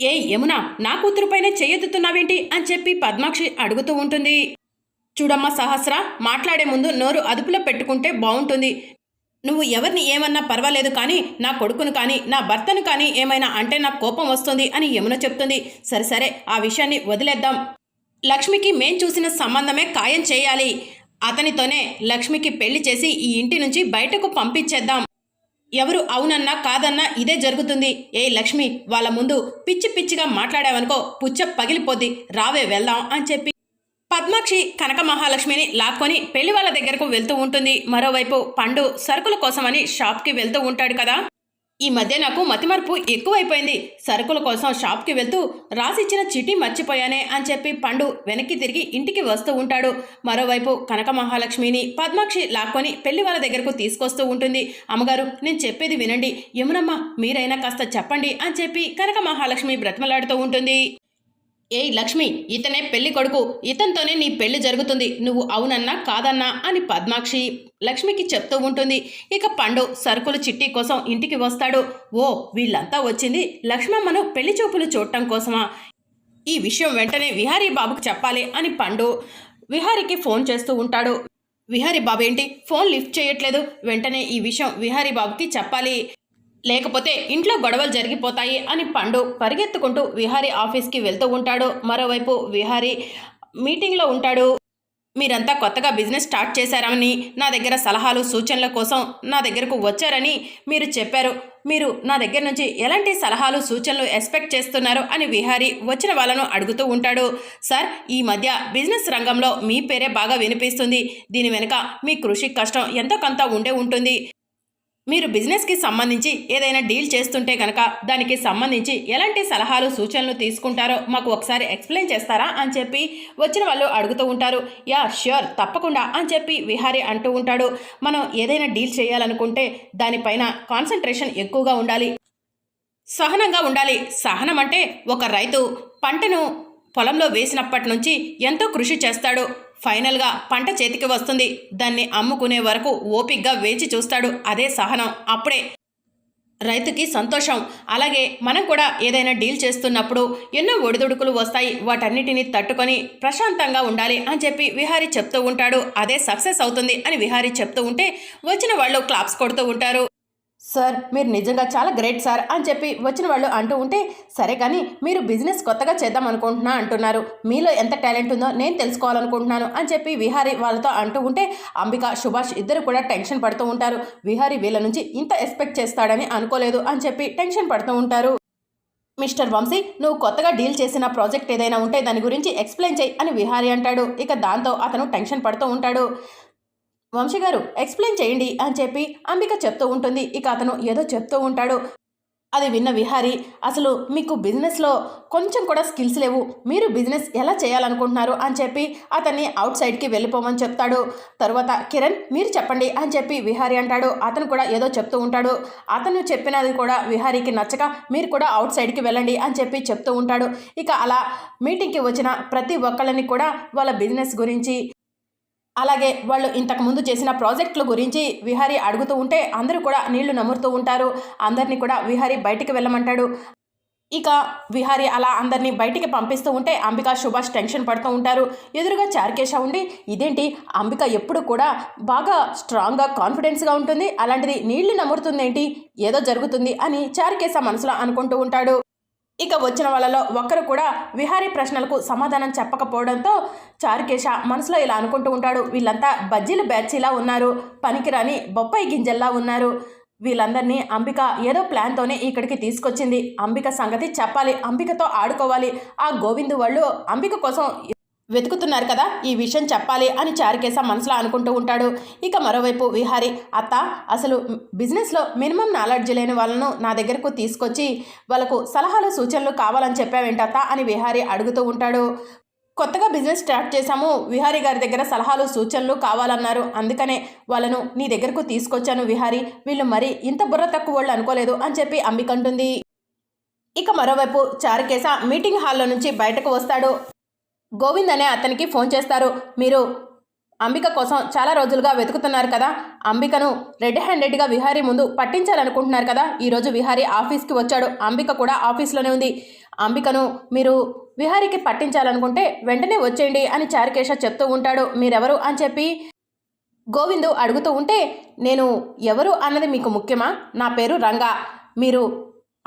ఏ యమున నా కూతురుపైనే చెయ్యెత్తుతున్నావేంటి అని చెప్పి పద్మాక్షి అడుగుతూ ఉంటుంది. చూడమ్మా సహస్ర మాట్లాడే ముందు నోరు అదుపులో పెట్టుకుంటే బాగుంటుంది నువ్వు ఎవరిని ఏమన్నా పర్వాలేదు కానీ నా కొడుకును కానీ నా భర్తను కానీ ఏమైనా అంటే నాకు కోపం వస్తుంది అని యమున చెప్తుంది. సరే సరే ఆ విషయాన్ని వదిలేద్దాం. లక్ష్మికి మేం చూసిన సంబంధమే ఖాయం చేయాలి. అతనితోనే లక్ష్మికి పెళ్ళి చేసి ఈ ఇంటి నుంచి బయటకు పంపించేద్దాం. ఎవరు అవునన్నా కాదన్నా ఇదే జరుగుతుంది. ఏ లక్ష్మి వాళ్ళ ముందు పిచ్చి పిచ్చిగా మాట్లాడావనుకో పుచ్చ పగిలిపోద్ది. రావే వెళ్దాం అని చెప్పి పద్మాక్షి కనక మహాలక్ష్మిని లాక్కొని పెళ్ళి వాళ్ళ దగ్గరకు వెళ్తూ ఉంటుంది. మరోవైపు పండు సరుకుల కోసమని షాప్కి వెళ్తూ ఉంటాడు కదా. ఈ మధ్య నాకు మతిమరుపు ఎక్కువైపోయింది. సరుకుల కోసం షాప్కి వెళ్తూ రాసిచ్చిన చిటి మర్చిపోయానే అని చెప్పి పండు వెనక్కి తిరిగి ఇంటికి వస్తూ ఉంటాడు. మరోవైపు కనక మహాలక్ష్మిని పద్మాక్షి లాక్కొని పెళ్ళి వాళ్ళ దగ్గరకు తీసుకొస్తూ ఉంటుంది. అమ్మగారు నేను చెప్పేది వినండి. యమునమ్మ మీరైనా కాస్త చెప్పండి అని చెప్పి కనక మహాలక్ష్మి బ్రతమలాడుతూ ఉంటుంది. ఏయ్ లక్ష్మి ఇతనే పెళ్ళి కొడుకు. ఇతనితోనే నీ పెళ్ళి జరుగుతుంది. నువ్వు అవునన్నా కాదన్నా అని పద్మాక్షి లక్ష్మికి చెప్తూ ఉంటుంది. ఇక పండు సరుకులు చిట్టి కోసం ఇంటికి వస్తాడు. ఓ వీళ్ళంతా వచ్చింది లక్ష్మమ్మను పెళ్ళి చూపులు చూడటం కోసమా? ఈ విషయం వెంటనే విహారీ బాబుకు చెప్పాలి అని పండు విహారీకి ఫోన్ చేస్తూ ఉంటాడు. విహారీ బాబు ఏంటి? ఫోన్ లిఫ్ట్ చేయట్లేదు. వెంటనే ఈ విషయం విహారీ బాబుకి చెప్పాలి. లేకపోతే ఇంట్లో గొడవలు జరిగిపోతాయి అని పండు పరిగెత్తుకుంటూ విహారీ ఆఫీస్కి వెళ్తూ ఉంటాడు. మరోవైపు విహారీ మీటింగ్లో ఉంటాడు. మీరంతా కొత్తగా బిజినెస్ స్టార్ట్ చేశారని నా దగ్గర సలహాలు సూచనల కోసం నా దగ్గరకు వచ్చారని మీరు చెప్పారు. మీరు నా దగ్గర నుంచి ఎలాంటి సలహాలు సూచనలు ఎక్స్పెక్ట్ చేస్తున్నారు అని విహారీ వచ్చిన వాళ్ళను అడుగుతూ ఉంటాడు. సార్ ఈ మధ్య బిజినెస్ రంగంలో మీ పేరే బాగా వినిపిస్తుంది. దీని వెనుక మీ కృషి కష్టం ఎంతో కొంత ఉండే ఉంటుంది. మీరు బిజినెస్కి సంబంధించి ఏదైనా డీల్ చేస్తుంటే కనుక దానికి సంబంధించి ఎలాంటి సలహాలు సూచనలు తీసుకుంటారో మాకు ఒకసారి ఎక్స్ప్లెయిన్ చేస్తారా అని చెప్పి వచ్చిన వాళ్ళు అడుగుతూ ఉంటారు. యా ష్యూర్ తప్పకుండా అని చెప్పి విహారీ అంటూ ఉంటాడు. మనం ఏదైనా డీల్ చేయాలనుకుంటే దానిపైన కాన్సన్ట్రేషన్ ఎక్కువగా ఉండాలి. సహనంగా ఉండాలి. సహనం అంటే ఒక రైతు పంటను పొలంలో వేసినప్పటి నుంచి ఎంతో కృషి చేస్తాడు. ఫైనల్గా పంట చేతికి వస్తుంది. దాన్ని అమ్ముకునే వరకు ఓపిక్గా వేచి చూస్తాడు. అదే సహనం. అప్పుడే రైతుకి సంతోషం. అలాగే మనం కూడా ఏదైనా డీల్ చేస్తున్నప్పుడు ఎన్నో ఒడిదుడుకులు వస్తాయి. వాటన్నిటిని తట్టుకొని ప్రశాంతంగా ఉండాలి అని చెప్పి విహారీ చెప్తూ ఉంటాడు. అదే సక్సెస్ అవుతుంది అని విహారీ చెప్తూ ఉంటే వచ్చిన వాళ్ళు క్లాప్స్ కొడుతూ ఉంటారు. సార్ మీరు నిజంగా చాలా గ్రేట్ సార్ అని చెప్పి వచ్చిన వాళ్ళు అంటూ ఉంటే సరే కానీ మీరు బిజినెస్ కొత్తగా చేద్దాం అనుకుంటున్నా అంటున్నారు. మీలో ఎంత టాలెంట్ ఉందో నేను తెలుసుకోవాలనుకుంటున్నాను అని చెప్పి విహారి వాళ్ళతో అంటూ ఉంటే అంబిక సుభాష్ ఇద్దరు కూడా టెన్షన్ పడుతూ ఉంటారు. విహారీ వీళ్ళ నుంచి ఇంత ఎక్స్పెక్ట్ చేస్తాడని అనుకోలేదు అని చెప్పి టెన్షన్ పడుతూ ఉంటారు. మిస్టర్ వంశీ నువ్వు కొత్తగా డీల్ చేసిన ప్రాజెక్ట్ ఏదైనా ఉంటే దాని గురించి ఎక్స్ప్లెయిన్ చేయి అని విహారీ అంటాడు. ఇక దాంతో అతను టెన్షన్ పడుతూ ఉంటాడు. వంశీ గారు ఎక్స్ప్లెయిన్ చేయండి అని చెప్పి అంబిక చెప్తూ ఉంటుంది. ఇక అతను ఏదో చెప్తూ ఉంటాడు. అది విన్న విహారి అసలు మీకు బిజినెస్లో కొంచెం కూడా స్కిల్స్ లేవు. మీరు బిజినెస్ ఎలా చేయాలనుకుంటున్నారు? అని చెప్పి అతన్ని అవుట్ సైడ్కి వెళ్ళిపోమని చెప్తాడు. తర్వాత కిరణ్ మీరు చెప్పండి అని చెప్పి విహారి అంటాడు. అతను కూడా ఏదో చెప్తూ ఉంటాడు. అతను చెప్పినది కూడా విహారీకి నచ్చక మీరు కూడా అవుట్ సైడ్కి వెళ్ళండి అని చెప్పి చెప్తూ ఉంటాడు. ఇక అలా మీటింగ్కి వచ్చిన ప్రతి ఒక్కళ్ళని కూడా వాళ్ళ బిజినెస్ గురించి అలాగే వాళ్ళు ఇంతకు ముందు చేసిన ప్రాజెక్టుల గురించి విహారీ అడుగుతూ ఉంటే అందరూ కూడా నీళ్ళు నమురుతూ ఉంటారు. అందరినీ కూడా విహారీ బయటికి వెళ్ళమంటాడు. ఇక విహారీ అలా అందరినీ బయటికి పంపిస్తూ ఉంటే అంబిక సుభాష్ టెన్షన్ పడుతూ ఉంటారు. ఎదురుగా చార్కేశ ఉండి ఇదేంటి? అంబిక ఎప్పుడు కూడా బాగా స్ట్రాంగ్గా కాన్ఫిడెన్స్గా ఉంటుంది. అలాంటిది నీళ్ళు నమురుతుందేంటి? ఏదో జరుగుతుంది అని చార్కేశ మనసులో అనుకుంటూ ఉంటాడు. ఇక వచ్చిన వాళ్ళలో ఒక్కరు కూడా విహారీ ప్రశ్నలకు సమాధానం చెప్పకపోవడంతో చారుకేశ మనసులో ఇలా అనుకుంటూ ఉంటాడు. వీళ్ళంతా బజ్జీల బ్యాచీలా ఉన్నారు. పనికిరాని బొప్పాయి గింజల్లా ఉన్నారు. వీళ్ళందరినీ అంబిక ఏదో ప్లాన్తోనే ఇక్కడికి తీసుకొచ్చింది. అంబిక సంగతి చెప్పాలి. అంబికతో ఆడుకోవాలి. ఆ గోవిందు వాళ్ళు అంబిక కోసం వెతుకుతున్నారు కదా ఈ విషయం చెప్పాలి అని చారుకేశ మనసులో అనుకుంటూ ఉంటాడు. ఇక మరోవైపు విహారి అత్త అసలు బిజినెస్లో మినిమం నాలెడ్జ్ లేని వాళ్ళను నా దగ్గరకు తీసుకొచ్చి వాళ్ళకు సలహాలు సూచనలు కావాలని చెప్పావేంటత్త అని విహారి అడుగుతూ ఉంటాడు. కొత్తగా బిజినెస్ స్టార్ట్ చేశాము విహారీ గారి దగ్గర సలహాలు సూచనలు కావాలన్నారు. అందుకనే వాళ్ళను నీ దగ్గరకు తీసుకొచ్చాను విహారీ. వీళ్ళు మరి ఇంత బుర్ర తక్కువ వాళ్ళు అనుకోలేదు అని చెప్పి అంబికంటుంది ఇక మరోవైపు చారుకేశ మీటింగ్ హాల్లో నుంచి బయటకు వస్తాడు. గోవింద్ అనే అతనికి ఫోన్ చేస్తారు. మీరు అంబిక కోసం చాలా రోజులుగా వెతుకుతున్నారు కదా. అంబికను రెడ్ హ్యాండెడ్గా విహారీ ముందు పట్టించాలనుకుంటున్నారు కదా. ఈరోజు విహారీ ఆఫీస్కి వచ్చాడు. అంబిక కూడా ఆఫీస్లోనే ఉంది. అంబికను మీరు విహారీకి పట్టించాలనుకుంటే వెంటనే వచ్చేయండి అని చారుకేశ చెప్తూ ఉంటాడు. మీరెవరు అని చెప్పి గోవిందు అడుగుతూ ఉంటే నేను ఎవరు అన్నది మీకు ముఖ్యమా? నా పేరు రంగా. మీరు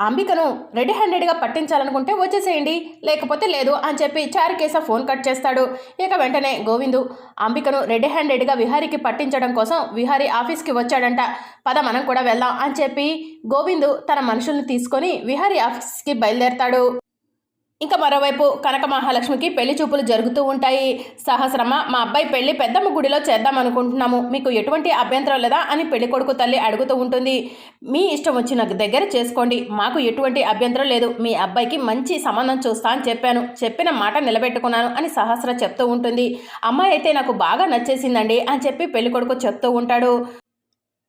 అంబికను రెడీ హ్యాండెడ్గా పట్టించాలనుకుంటే వచ్చేసేయండి లేకపోతే లేదు అని చెప్పి చారుకేశ ఫోన్ కట్ చేస్తాడు. ఇక వెంటనే గోవిందు అంబికను రెడీ హ్యాండెడ్గా విహారీకి పట్టించడం కోసం విహారీ ఆఫీస్కి వచ్చాడంట. పద మనం కూడా వెళ్దాం అని చెప్పి గోవిందు తన మనుషుల్ని తీసుకొని విహారీ ఆఫీస్కి బయలుదేరతాడు. ఇంకా మరోవైపు కనక మహాలక్ష్మికి పెళ్ళి చూపులు జరుగుతూ ఉంటాయి. సహస్రమ మా అబ్బాయి పెళ్ళి పెద్దమ్మ గుడిలో చేద్దాం అనుకుంటున్నాము. మీకు ఎటువంటి అభ్యంతరం లేదా అని పెళ్ళి కొడుకు తల్లి అడుగుతూ ఉంటుంది. మీ ఇష్టం వచ్చిన దగ్గర చేసుకోండి. మాకు ఎటువంటి అభ్యంతరం లేదు. మీ అబ్బాయికి మంచి సంబంధం చూస్తా అని చెప్పాను. చెప్పిన మాట నిలబెట్టుకున్నాను అని సహస్ర చెప్తూ ఉంటుంది. అమ్మాయి అయితే నాకు బాగా నచ్చేసిందండి అని చెప్పి పెళ్ళి కొడుకు చెప్తూ ఉంటాడు.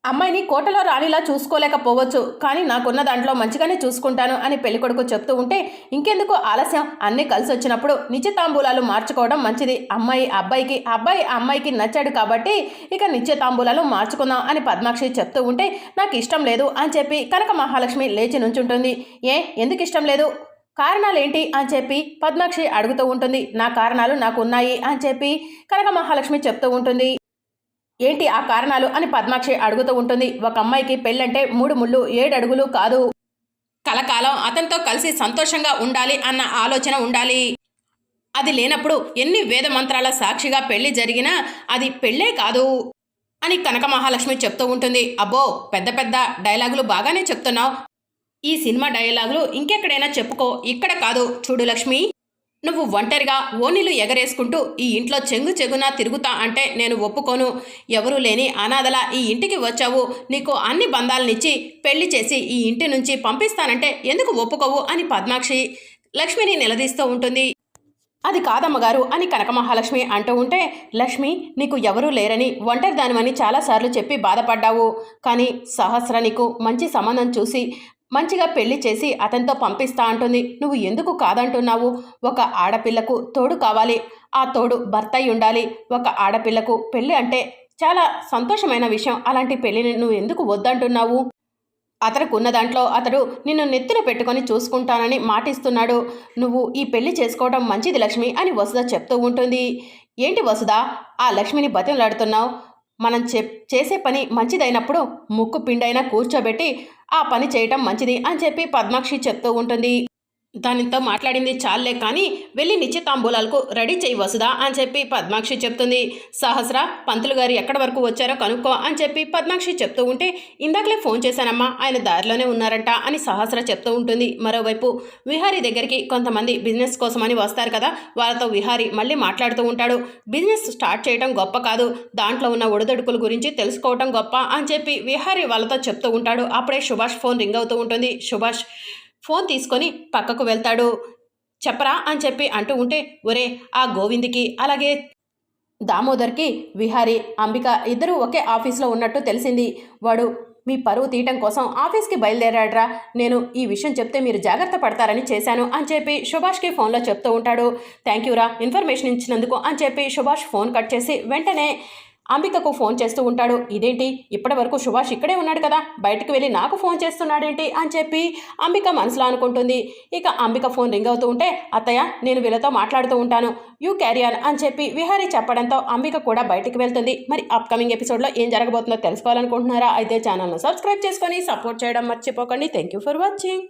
అమ్మాయిని కోటలో రాణిలా చూసుకోలేకపోవచ్చు కానీ నాకున్న దాంట్లో మంచిగానే చూసుకుంటాను అని పెళ్ళికొడుకు చెప్తూ ఉంటే ఇంకెందుకు ఆలస్యం? అన్నీ కలిసి వచ్చినప్పుడు నిత్యతాంబూలాలు మార్చుకోవడం మంచిది. అమ్మాయి అబ్బాయికి అబ్బాయి అమ్మాయికి నచ్చాడు కాబట్టి ఇక నిత్యతాంబూలాలు మార్చుకుందాం అని పద్మాక్షి చెప్తూ ఉంటే నాకు ఇష్టం లేదు అని చెప్పి కనక మహాలక్ష్మి లేచి నుంచుంటుంది. ఏ ఎందుకు ఇష్టం లేదు? కారణాలు ఏంటి అని చెప్పి పద్మాక్షి అడుగుతూ ఉంటుంది. నా కారణాలు నాకు ఉన్నాయి అని చెప్పి కనక మహాలక్ష్మి చెప్తూ ఉంటుంది. ఏంటి ఆ కారణాలు అని పద్మాక్షి అడుగుతూ ఉంటుంది. ఒక అమ్మాయికి పెళ్ళంటే మూడు ముళ్ళు ఏడు అడుగులు కాదు. కలకాలం అతనితో కలిసి సంతోషంగా ఉండాలి అన్న ఆలోచన ఉండాలి. అది లేనప్పుడు ఎన్ని వేద మంత్రాల సాక్షిగా పెళ్ళి జరిగినా అది పెళ్ళే కాదు అని కనక మహాలక్ష్మి చెప్తూ ఉంటుంది. అబ్బో పెద్ద పెద్ద డైలాగులు బాగానే చెప్తున్నావు. ఈ సినిమా డైలాగులు ఇంకెక్కడైనా చెప్పుకో. ఇక్కడ కాదు. చూడు లక్ష్మి. నువ్వు ఒంటరిగా ఓనిలు ఎగరేసుకుంటూ ఈ ఇంట్లో చెంగు చెగునా తిరుగుతా అంటే నేను ఒప్పుకోను. ఎవరూ లేని అనాథలా ఈ ఇంటికి వచ్చావు. నీకు అన్ని బంధాలనిచ్చి పెళ్ళి చేసి ఈ ఇంటి నుంచి పంపిస్తానంటే ఎందుకు ఒప్పుకోవు అని పద్మాక్షి లక్ష్మిని నిలదీస్తూ ఉంటుంది. అది కాదమ్మగారు అని కనక మహాలక్ష్మి అంటూ ఉంటే లక్ష్మి నీకు ఎవరూ లేరని ఒంటరి దానివని చాలాసార్లు చెప్పి బాధపడ్డావు. కానీ సహస్ర నీకు మంచి సంబంధం చూసి మంచిగా పెళ్ళి చేసి అతనితో పంపిస్తా అంటుంది. నువ్వు ఎందుకు కాదంటున్నావు? ఒక ఆడపిల్లకు తోడు కావాలి. ఆ తోడు భర్త ఉండాలి. ఒక ఆడపిల్లకు పెళ్ళి అంటే చాలా సంతోషమైన విషయం. అలాంటి పెళ్ళిని నువ్వు ఎందుకు వద్దంటున్నావు? అతనికి ఉన్న దాంట్లో అతడు నిన్ను నెత్తిన పెట్టుకొని చూసుకుంటానని మాటిస్తున్నాడు. నువ్వు ఈ పెళ్ళి చేసుకోవడం మంచిది లక్ష్మి అని వసుధ చెప్తూ ఉంటుంది. ఏంటి వసుధ? ఆ లక్ష్మిని బతిమలాడుతున్నావు? మనం చెప్ చేసే పని మంచిదైనప్పుడు ముక్కు పిండైనా కూర్చోబెట్టి ఆ పని చేయటం మంచిది అని చెప్పి పద్మాక్షి చెప్తూ ఉంటుంది. దానితో మాట్లాడింది చాలే కానీ వెళ్ళి నిత్యతాంబూలాలకు రెడీ చేయి వసుదా అని చెప్పి పద్మాక్షి చెప్తుంది. సహస్ర పంతులు గారు ఎక్కడి వరకు వచ్చారో కనుక్కో అని చెప్పి పద్మాక్షి చెప్తూ ఉంటే ఇందాకలే ఫోన్ చేశానమ్మా ఆయన దారిలోనే ఉన్నారంట అని సహస్ర చెప్తూ ఉంటుంది. మరోవైపు విహారీ దగ్గరికి కొంతమంది బిజినెస్ కోసమని వస్తారు కదా వాళ్ళతో విహారీ మళ్ళీ మాట్లాడుతూ ఉంటాడు. బిజినెస్ స్టార్ట్ చేయడం గొప్ప కాదు దాంట్లో ఉన్న ఒడిదొడుకుల గురించి తెలుసుకోవటం గొప్ప అని చెప్పి విహారీ వాళ్ళతో చెప్తూ ఉంటాడు. అప్పుడే సుభాష్ ఫోన్ రింగ్ అవుతూ ఉంటుంది. సుభాష్ ఫోన్ తీసుకొని పక్కకు వెళ్తాడు. చెప్పరా అని చెప్పి అంటూ ఉంటే ఒరే ఆ గోవింద్కి అలాగే దామోదర్కి విహారి అంబిక ఇద్దరూ ఒకే ఆఫీస్లో ఉన్నట్టు తెలిసింది. వాడు మీ పరువు తీయటం కోసం ఆఫీస్కి బయలుదేరాడ్రా. నేను ఈ విషయం చెప్తే మీరు జాగ్రత్త పడతారని చేశాను అని చెప్పి సుభాష్కి ఫోన్లో చెప్తూ ఉంటాడు. థ్యాంక్ యూరా ఇన్ఫర్మేషన్ ఇచ్చినందుకు అని చెప్పి సుభాష్ ఫోన్ కట్ చేసి వెంటనే అంబికకు ఫోన్ చేస్తూ ఉంటాడు. ఇదేంటి? ఇప్పటి వరకు సుభాష్ ఇక్కడే ఉన్నాడు కదా. బయటకు వెళ్ళి నాకు ఫోన్ చేస్తున్నాడేంటి? అని చెప్పి అంబిక మనసులో అనుకుంటుంది. ఇక అంబిక ఫోన్ రింగ్ అవుతూ ఉంటే అత్తయ్య నేను వీళ్ళతో మాట్లాడుతూ ఉంటాను. యూ క్యారియర్ అని చెప్పి విహారీ చెప్పడంతో అంబిక కూడా బయటకు వెళ్తుంది. మరి అప్కమింగ్ ఎపిసోడ్లో ఏం జరగబోతుందో తెలుసుకోవాలనుకుంటున్నారా? అయితే ఛానల్ను సబ్స్క్రైబ్ చేసుకొని సపోర్ట్ చేయడం మర్చిపోకండి. Thank you for watching.